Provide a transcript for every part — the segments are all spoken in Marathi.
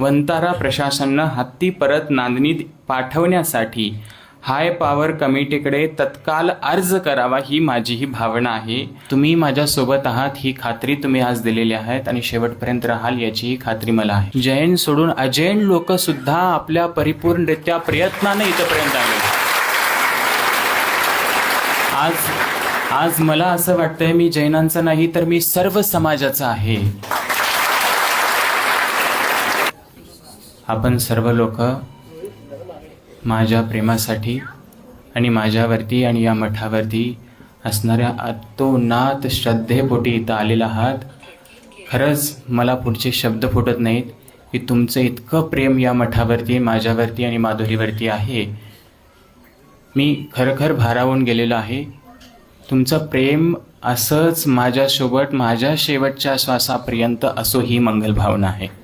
वंतारा प्रशासनानं हत्ती परत नांदणीत पाठवण्यासाठी हाय पॉवर कमिटीकडे तत्काल अर्ज करावा ही माझी ही भावना आहे. तुम्ही माझ्यासोबत आहात ही खात्री तुम्ही आज दिलेली आहेत आणि शेवटपर्यंत राहाल याचीही खात्री मला आहे. जैन सोडून अजैन लोक सुद्धा आपल्या परिपूर्णरित्या प्रयत्नाने इथपर्यंत आले. आज आज मला असं वाटतंय मी जैनांचा नाही तर मी सर्व समाजाचा आहे. आपण सर्व लोक माझ्या प्रेमासाठी आणि माझ्यावरती आणि या मठावरती असणाऱ्या अतोनात श्रद्धेपोटी इथं आलेला आहात. खरंच मला पुढचे शब्द फुटत नाहीत की तुमचं इतकं प्रेम या मठावरती माझ्यावरती आणि माधुरीवरती आहे. मी खरखर भारावून गेलेलो आहे. तुमचं प्रेम असंच माझ्यासोबत माझ्या शेवटच्या श्वासापर्यंत असो ही मंगल भावना आहे.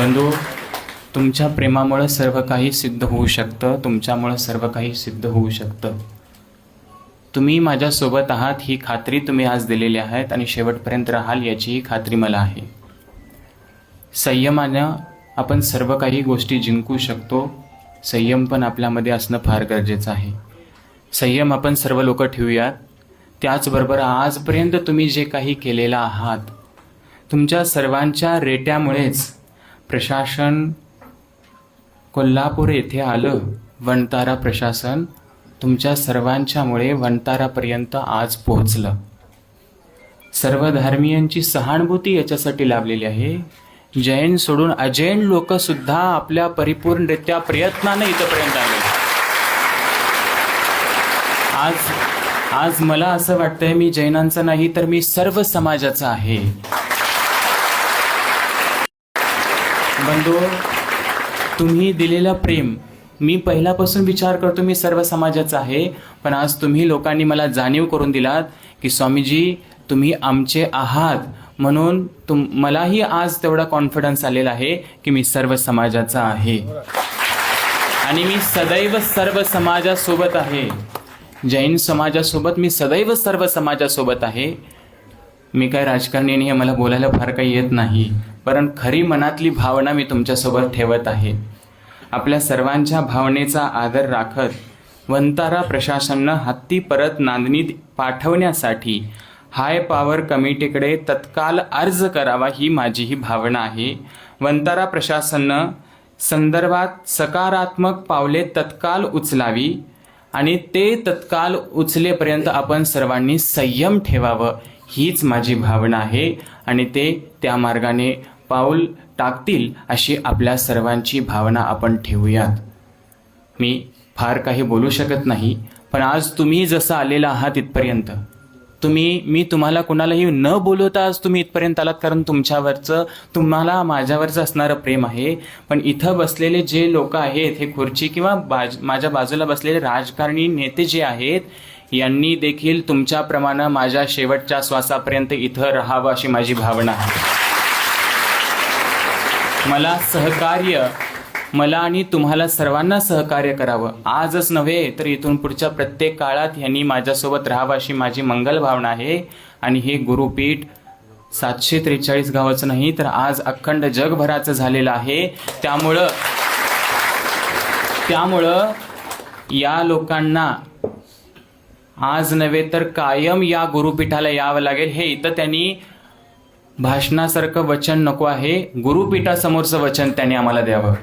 बंधू तुमच्या प्रेमामुळं सर्व काही सिद्ध होऊ शकतं तुमच्यामुळं सर्व काही सिद्ध होऊ शकतं. तुम्ही माझ्यासोबत आहात ही खात्री तुम्ही आज दिलेली आहेत आणि शेवटपर्यंत राहाल याचीही खात्री मला आहे. संयमानं आपण सर्व काही गोष्टी जिंकू शकतो संयम पण आपल्यामध्ये असणं फार गरजेचं आहे. संयम आपण सर्व लोक ठेवूयात. त्याचबरोबर आजपर्यंत तुम्ही जे काही केलेलं आहात तुमच्या सर्वांच्या रेट्यामुळेच प्रशासन कोल्हापूर येथे आलं. वणतारा प्रशासन तुमच्या सर्वांच्यामुळे वणतारापर्यंत आज पोहोचलं. सर्व धर्मियांची सहानुभूती याच्यासाठी लाभलेली आहे. जैन सोडून अजैन लोकसुद्धा आपल्या परिपूर्णरित्या प्रयत्नाने इथपर्यंत आले आज आज मला असं वाटतंय मी जैनांचा नाही तर मी सर्व समाजाचा आहे. बंधू तुम्ही दिलेलं प्रेम मी पहिल्यापासून विचार करतो मी सर्व समाजाचा आहे पण आज तुम्ही लोकांनी मला जाणीव करून दिलात की स्वामीजी तुम्ही आमचे आहात. म्हणून तुम मलाही आज तेवढा कॉन्फिडन्स आलेला आहे की मी सर्व समाजाचा आहे. आणि मी सदैव सर्व समाजासोबत आहे. जैन समाजासोबत मी सदैव सर्व समाजासोबत आहे. मी काय राजकारणी हे मला बोलायला फार काही येत नाही. पण खरी मनातली भावना मी तुमच्यासोबत ठेवत आहे. आपल्या सर्वांच्या भावनेचा आदर राखत वंतारा प्रशासननं हत्ती परत नांदणीत पाठवण्यासाठी हाय पॉवर कमिटीकडे तत्काल अर्ज करावा ही माझी ही भावना आहे. वंतारा प्रशासननं संदर्भात सकारात्मक पावले तत्काल उचलावी आणि ते तत्काल उचलेपर्यंत आपण सर्वांनी संयम ठेवावं हीच माझी भावना आहे आणि ते त्या मार्गाने पाऊल टाकतील अशी आपल्या सर्वांची भावना आपण ठेवूयात. मी फार काही बोलू शकत नाही पण आज तुम्ही जसं आलेला आहात इथपर्यंत. तुम्ही मी तुम्हाला कुणालाही न बोलवता आज तुम्ही इथपर्यंत आलात कारण तुमच्यावरचं तुम्हाला माझ्यावरचं असणारं प्रेम आहे. पण इथं बसलेले जे लोक आहेत हे खुर्ची किंवा बाज माझ्या बाजूला बसलेले राजकारणी नेते जे आहेत यांनी देखील तुमच्याप्रमाणे माझ्या शेवटच्या श्वासापर्यंत इथं राहावं अशी माझी भावना आहे. मला सहकार्य मला आणि तुम्हाला सर्वांना सहकार्य करावं. आजच नव्हे तर इथून पुढच्या प्रत्येक काळात यांनी माझ्यासोबत राहावं अशी माझी मंगल भावना आहे. आणि हे गुरुपीठ सातशे त्रेचाळीस गावाचं नाही तर आज अखंड जगभराचं झालेलं आहे. त्यामुळं त्यामुळं या लोकांना आज नव्हे तर कायम या गुरुपीठाला यावं लागेल. हे इथं त्यांनी भाषणासारखं वचन नको आहे. गुरुपीठासमोरचं वचन त्यांनी आम्हाला द्यावं.